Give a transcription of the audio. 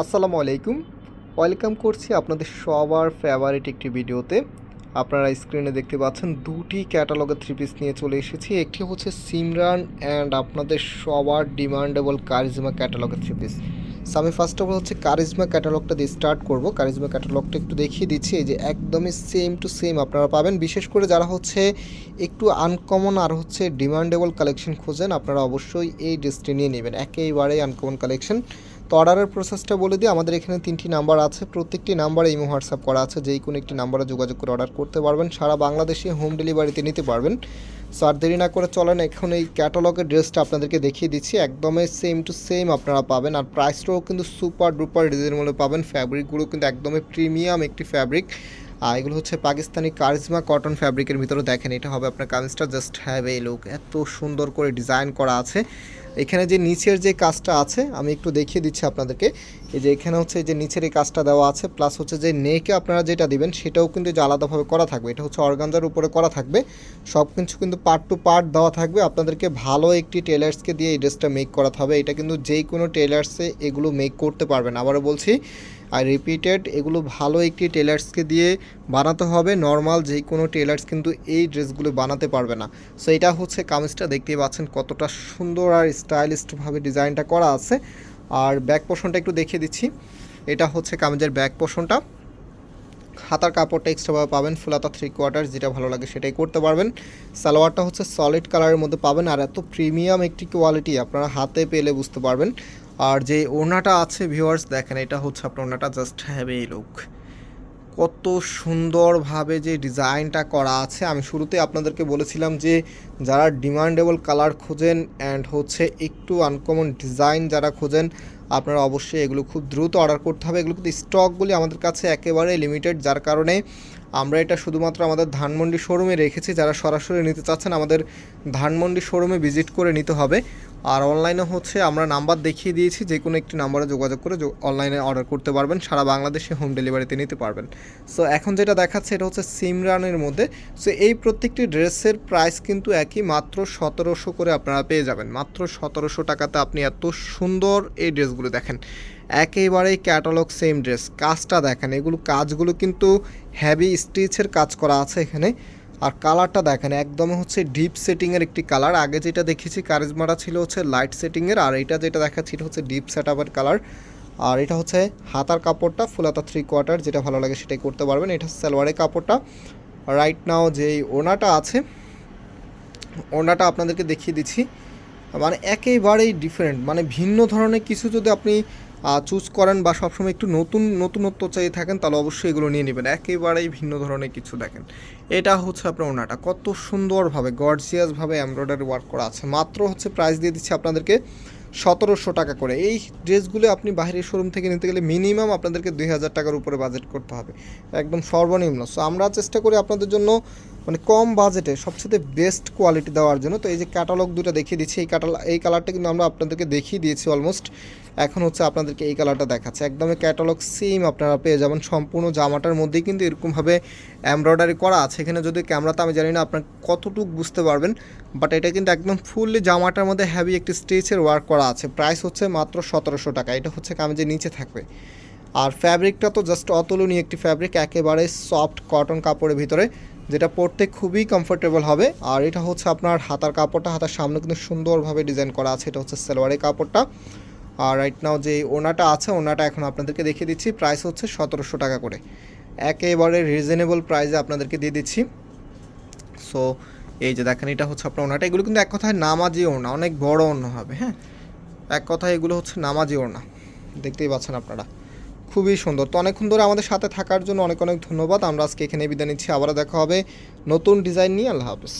আসসালামু আলাইকুম। ওয়েলকাম করছি আপনাদের সবার ফেভারিট একটি ভিডিওতে। আপনারা স্ক্রিনে দেখতে পাচ্ছেন দুটি ক্যাটালগের থ্রি পিস নিয়ে চলে এসেছি। একটি হচ্ছে সিমরান অ্যান্ড আপনাদের সবার ডিমান্ডেবল কারিজমা ক্যাটালগের থ্রি পিস সো আমি ফার্স্ট অফ অল হচ্ছে কারিজমা ক্যাটালগটা দিয়ে স্টার্ট করব। কারিজমা ক্যাটালগটা একটু দেখিয়ে দিচ্ছি যে একদমই সেম টু সেম আপনারা পাবেন। বিশেষ করে যারা হচ্ছে একটু আনকমন আর হচ্ছে ডিমান্ডেবল কালেকশন খোঁজেন, আপনারা অবশ্যই এই ড্রেসটি নিয়ে নেবেন। একেবারেই আনকমন কালেকশন তো অর্ডারের প্রসেসটা বলে দিই, আমাদের এখানে তিনটি নাম্বার আছে, প্রত্যেকটি নাম্বারে ইমো হোয়াটসঅ্যাপ করা আছে, যেই কোনো একটি নাম্বারে যোগাযোগ করে অর্ডার করতে পারবেন, সারা বাংলাদেশে হোম ডেলিভারিতে নিতে পারবেন। সো আর দেরি না করে চলেন, এখন এই ক্যাটালগের ড্রেসটা আপনাদেরকে দেখিয়ে দিচ্ছি, একদমই সেম টু সেম আপনারা পাবেন, আর প্রাইসটাও কিন্তু সুপার ডুপার রিজনেবলে পাবেন ফ্যাব্রিকগুলো কিন্তু একদমই প্রিমিয়াম একটি ফ্যাব্রিক আর এগুলো হচ্ছে পাকিস্তানি কারিজমা কটন ফ্যাব্রিকের ভিতরে দেখেন, এটা হবে আপনার কামিজটা জাস্ট হ্যাভ এই লুক এত সুন্দর করে ডিজাইন করা আছে। এখানে যে নিচের যে কাজটা আছে, আমি একটু দেখিয়ে দিচ্ছি আপনাদেরকে। এই যে এখানে হচ্ছে যে নিচের এই কাজটা দেওয়া আছে প্লাস হচ্ছে যে নেকে আপনারা যেটা দিবেন, সেটাও কিন্তু যে আলাদাভাবে করা থাকবে। এটা হচ্ছে অর্গানজার উপরে করা থাকবে। সব কিছু কিন্তু পার্ট টু পার্ট দেওয়া থাকবে। আপনাদেরকে ভালো একটি টেলার্সকে দিয়ে এই ড্রেসটা মেক করাতে হবে। এটা কিন্তু যেই কোনো টেলার্সে এগুলো মেক করতে পারবেন। আবারও বলছি আর রিপিটেড এগুলো ভালো একটি টেলার্সকে দিয়ে বানাতে হবে। নর্মাল যে কোনো টেলার্স কিন্তু এই ড্রেসগুলো বানাতে পারবে না। সো এটা হচ্ছে কামিজটা। দেখতেই পাচ্ছেন কতটা সুন্দর আর স্টাইলিস্টভাবে ডিজাইনটা করা আছে। আর ব্যাক পোর্শনটা একটু দেখিয়ে দিচ্ছি। এটা হচ্ছে কামিজের ব্যাক পোর্শনটা হাতার কাপড়টা এক্সট্রাভাবে পাবেন ফুলাতা থ্রি কোয়ার্টার যেটা ভালো লাগে সেটাই করতে পারবেন। সালোয়ারটা হচ্ছে সলিড কালারের মধ্যে পাবেন। আর এত প্রিমিয়াম একটি কোয়ালিটি আপনারা হাতে পেলে বুঝতে পারবেন। আর যে ওড়নাটা আছে ভিউয়ার্স দেখেন, এটা হচ্ছে আপনার ওড়নাটা জাস্ট হ্যাভ এই লুক কত সুন্দরভাবে যে ডিজাইনটা করা আছে, আমি শুরুতে আপনাদেরকে বলেছিলাম যে যারা ডিমান্ডেবল কালার খোঁজেন অ্যান্ড হচ্ছে একটু আনকমন ডিজাইন যারা খোঁজেন, আপনারা অবশ্যই এগুলো খুব দ্রুত অর্ডার করতে হবে। এগুলো কিন্তু স্টকগুলি আমাদের কাছে একেবারে লিমিটেড যার কারণে আমরা এটা শুধুমাত্র আমাদের ধানমন্ডি শোরুমে রেখেছি, যারা সরাসরি নিতে চাচ্ছেন আমাদের ধানমন্ডি শোরুমে ভিজিট করে নিতে হবে। আর অনলাইনে হচ্ছে আমরা নাম্বার দেখিয়ে দিয়েছি, যে কোনো একটি নাম্বারে যোগাযোগ করে অনলাইনে অর্ডার করতে পারবেন, সারা বাংলাদেশে হোম ডেলিভারিতে নিতে পারবেন। সো এখন যেটা দেখাচ্ছে এটা হচ্ছে সিমরানের মধ্যে। সো এই প্রত্যেকটি ড্রেসের প্রাইস কিন্তু একই, মাত্র সতেরোশো করে আপনারা পেয়ে যাবেন। মাত্র সতেরোশো টাকাতে আপনি এত সুন্দর এই ড্রেসগুলো দেখেন। একেবারেই ক্যাটালগ সেম ড্রেস কাজটা দেখেন, এগুলো কাজগুলো কিন্তু হ্যাভি স্টিচের কাজ করা আছে এখানে। আর কালারটা দেখেন একদম হচ্ছে ডিপ সেটিংয়ের একটি কালার আগে যেটা দেখেছি কারিজমাটা ছিল হচ্ছে লাইট সেটিংয়ের আর এটা যেটা দেখাচ্ছি, এটা হচ্ছে ডিপ সেট কালার আর এটা হচ্ছে হাতার কাপড়টা ফুলাতা থ্রি কোয়ার্টার যেটা ভালো লাগে সেটাই করতে পারবেন। এটা সালোয়ারের কাপড়টা। রাইট নাও যেই ওনাটা আছে ওনাটা আপনাদেরকে দেখিয়ে দিচ্ছি। মানে একেবারেই ডিফারেন্ট মানে ভিন্ন ধরনের কিছু যদি আপনি চুজ করেন বা সবসময় একটু নতুন, নতুনত্ব চাই থাকেন, তাহলে অবশ্যই এগুলো নিয়ে নেবেন। একেবারেই ভিন্ন ধরনের কিছু দেখেন। এটা হচ্ছে আপনার ওনাটা। কত সুন্দরভাবে গর্জিয়াসভাবে এমব্রয়ডারি ওয়ার্ক করা আছে। মাত্র হচ্ছে প্রাইস দিয়ে দিচ্ছি আপনাদেরকে সতেরোশো টাকা করে। এই ড্রেসগুলো আপনি বাইরের শোরুম থেকে নিতে গেলে মিনিমাম আপনাদেরকে দুই হাজার টাকার উপরে বাজেট করতে হবে। একদম সর্বনিম্ন। সো আমরা চেষ্টা করি আপনাদের জন্য মানে কম বাজেটে সবচেয়ে বেস্ট কোয়ালিটি দেওয়ার জন্য। তো এই যে ক্যাটালগ দুটো দেখিয়ে দিচ্ছি, এই ক্যাটাল এই কালারটা কিন্তু আমরা আপনাদেরকে দেখিয়ে দিয়েছি অলমোস্ট এখন হচ্ছে আপনাদেরকে এই কালারটা দেখাচ্ছে। একদমই ক্যাটালগ সেম আপনারা পেয়ে যাবেন। সম্পূর্ণ জামাটার মধ্যেই কিন্তু এরকমভাবে এমব্রয়ডারি করা আছে। এখানে যদি ক্যামেরাতে আমি জানি না আপনার কতটুক বুঝতে পারবেন বাট এটা কিন্তু একদম ফুললি জামাটার মধ্যে হ্যাভি একটি স্টেচের ওয়ার্ক করা আছে। প্রাইস হচ্ছে মাত্র সতেরোশো টাকা। এটা হচ্ছে কামিজের নিচে থাকবে। আর ফ্যাব্রিকটা তো জাস্ট অতুলনীয় একটি ফ্যাব্রিক একেবারে সফট কটন কাপড়ের ভিতরে, যেটা পরতে খুবই কমফোর্টেবল হবে। আর এটা হচ্ছে আপনার হাতার কাপড়টা, হাতার সামনে কিন্তু সুন্দরভাবে ডিজাইন করা আছে। এটা হচ্ছে সালোয়ারের কাপড়টা। আর রাইট নাও যে ওনাটা আছে, ওনাটা এখন আপনাদেরকে দেখিয়ে দিচ্ছি। প্রাইস হচ্ছে সতেরোশো টাকা করে। একেবারে রিজনেবল প্রাইসে আপনাদেরকে দিয়ে দিচ্ছি। সো এই যে দেখেন, এটা হচ্ছে আপনার ওনাটা। এগুলো কিন্তু এক কথায় নামাজি ওড়না, অনেক বড় ওড়না হবে হ্যাঁ? এক কথায় এগুলো হচ্ছে নামাজি ওড়না। দেখতেই পাচ্ছেন আপনারা। খুবই সুন্দর। তো অনেকক্ষণ ধরে আমাদের সাথে থাকার জন্য অনেক অনেক ধন্যবাদ। আমরা আজকে এখানে বিদায় নিচ্ছি। আবারও দেখা হবে নতুন ডিজাইন নিয়ে। আল্লাহ হাফিজ।